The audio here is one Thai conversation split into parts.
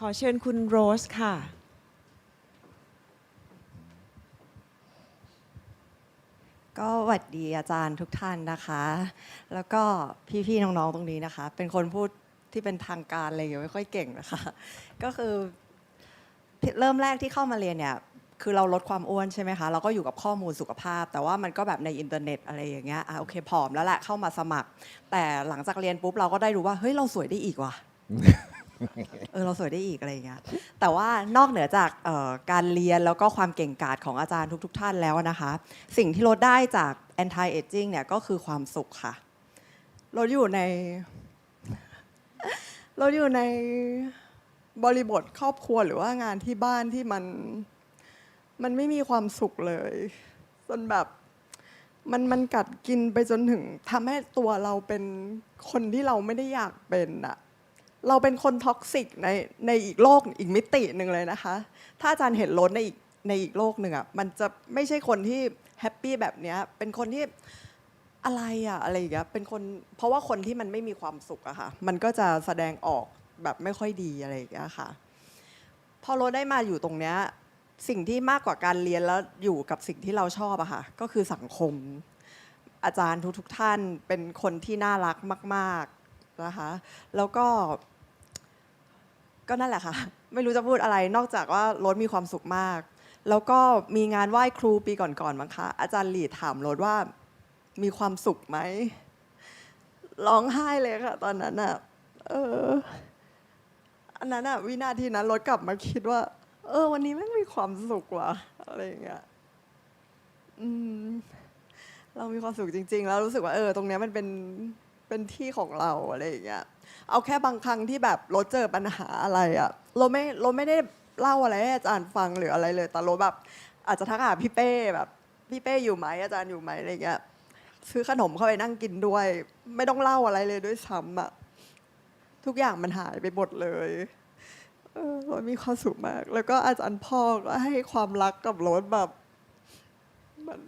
ขอเชิญคุณโรสค่ะ ก็หวัดดีอาจารย์ทุกท่านนะคะ แล้วก็พี่ๆน้องๆตรงนี้นะคะ เป็นคนพูดที่เป็นทางการอะไรอย่างเงี้ยไม่ค่อยเก่งนะคะ ก็คือเริ่มแรกที่เข้ามาเรียนเนี่ยคือเราลดความอ้วนใช่ไหมคะ เราก็อยู่กับข้อมูลสุขภาพ แต่ว่ามันก็แบบในอินเทอร์เน็ตอะไรอย่างเงี้ยอะโอเคผอมแล้วแหละเข้ามาสมัคร แต่หลังจากเรียนปุ๊บเราก็ได้รู้ว่า เฮ้ย เราสวยได้อีกว่ะ ออเราสวยได้อีกอะไรอย่างเงี้ยแต่ว่านอกเหนือจากออการเรียนแล้วก็ความเก่งกาจของอาจารย์ทุก ๆ ท่านแล้วนะคะ สิ่งที่ลดได้จาก anti aging เนี่ยก็คือความสุขค่ะลดอยู่ในเราอยู่ในบริบทครอบครัวหรือว่างานที่บ้านที่มันมันไม่มีความสุขเลยจนแบบมันมันกัดกินไปจนถึงทำให้ตัวเราเป็นคนที่เราไม่ได้อยากเป็นอะ เราเป็นคนท็อกซิกในในอีกโลกอีกมิติหนึ่งเลยนะคะ ถ้าอาจารย์เห็นรถในอีกในอีกโลกหนึ่งอะมันจะไม่ใช่คนที่แฮปปี้แบบเนี้ยเป็นคนที่อะไรอะอะไรอย่างเงี้ยเป็นคนเพราะว่าคนที่มันไม่มีความสุขอะค่ะ มันก็จะแสดงออกแบบไม่ค่อยดีอะไรอย่างเงี้ยค่ะ พอเราได้มาอยู่ตรงเนี้ยสิ่งที่มากกว่าการเรียนแล้วอยู่กับสิ่งที่เราชอบอะค่ะ ก็คือสังคม อาจารย์ทุกๆท่านเป็นคนที่น่ารักมาก นะคะ แล้วก็ ก็นั่นแหละค่ะ ไม่รู้จะพูดอะไรนอกจากว่ารถมีความสุขมาก แล้วก็มีงานไหว้ครูปีก่อนๆมั้งคะ อาจารย์หลีถามรถว่ามีความสุขไหมร้องไห้เลยค่ะ ตอนนั้นอะ เออ อันนั้นอะ วินาทีนั้นรถกลับมาคิดว่า เออ วันนี้ไม่งมีความสุขว่ะอะไรอย่างเงี้ยอืมเรามีความสุขจริง ๆ แล้วรู้สึกว่าเออ ตรงเนี้ยมันเป็น เป็นที่ของเราอะไรอย่างเงี้ยเอาแค่บางครั้งที่แบบรถเจอปัญหาอะไรอะเราไม่เราไม่ได้เล่าอะไรให้อาจารย์ฟังหรืออะไรเลย แต่เราแบบอาจจะทักหาพี่เป้แบบพี่เป้อยู่ไหมอาจารย์อยู่ไหมอะไรอย่างเงี้ยซื้อขนมเข้าไปนั่งกินด้วย ไม่ต้องเล่าอะไรเลยด้วยซ้ำอะทุกอย่างมันหายไปหมดเลยรถมีความสุขมาก แล้วก็อาจารย์พ่อก็ให้ความรักกับรถแบบมัน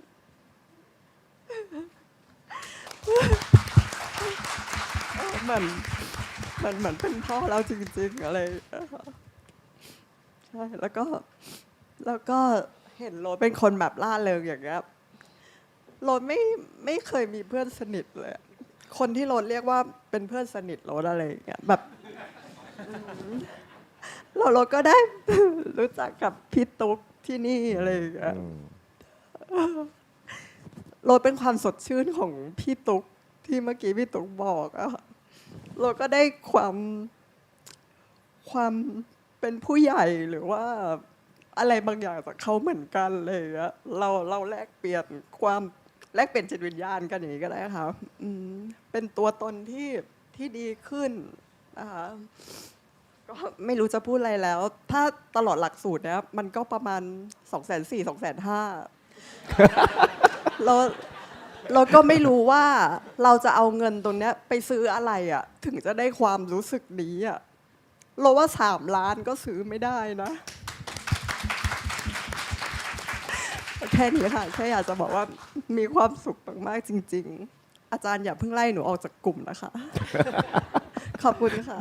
มือนมันเหมือนเป็นพ่อเราจริง ๆ อะไรอย่างเงี้ยค่ะใช่แล้วก็ แล้วก็เห็นรถเป็นคนแบบล่าเริงอย่างเงี้ยรถไม่ไม่เคยมีเพื่อนสนิทเลยอะคนที่รถเรียกว่าเป็นเพื่อนสนิทรถอะไรอย่างเงี้ยแบบอืมเรารถก็ได้ รู้จักกับพี่ตุ๊กที่นี่อะไรอย่างเงี้ยรถเป็นความสดชื่นของพี่ตุ๊กที่เมื่อกี้พี่ตุ๊กบอกอะค่ะ เราก็ได้ความความเป็นผู้ใหญ่หรือว่าอะไรบางอย่างจากเขาเหมือนกันเลยอะเราเราแลกเปลี่ยนความแลกเปลี่ยนจิตวิญญาณกันอย่างนี้ก็ได้ค่ะเป็นตัวตนที่ที่ดีขึ้นนะคะก็ไม่รู้จะพูดอะไรแล้ว ถ้าตลอดหลักสูตรนี้ยมันก็ประมาณ2องแสนสี่สองแสนห้าเรา เราก็ไม่รู้ว่าเราจะเอาเงินตรงเนี้ยไปซื้ออะไรอะถึงจะได้ความรู้สึกนี้อะเราว่าสามล้านก็ซื้อไม่ได้นะ แค่นี้ค่ะแค่อยากจะบอกว่ามีความสุขมากๆจริง ๆ อาจารย์อย่าเพิ่งไล่หนูออกจากกลุ่มนะคะ ขอบคุณค่ะ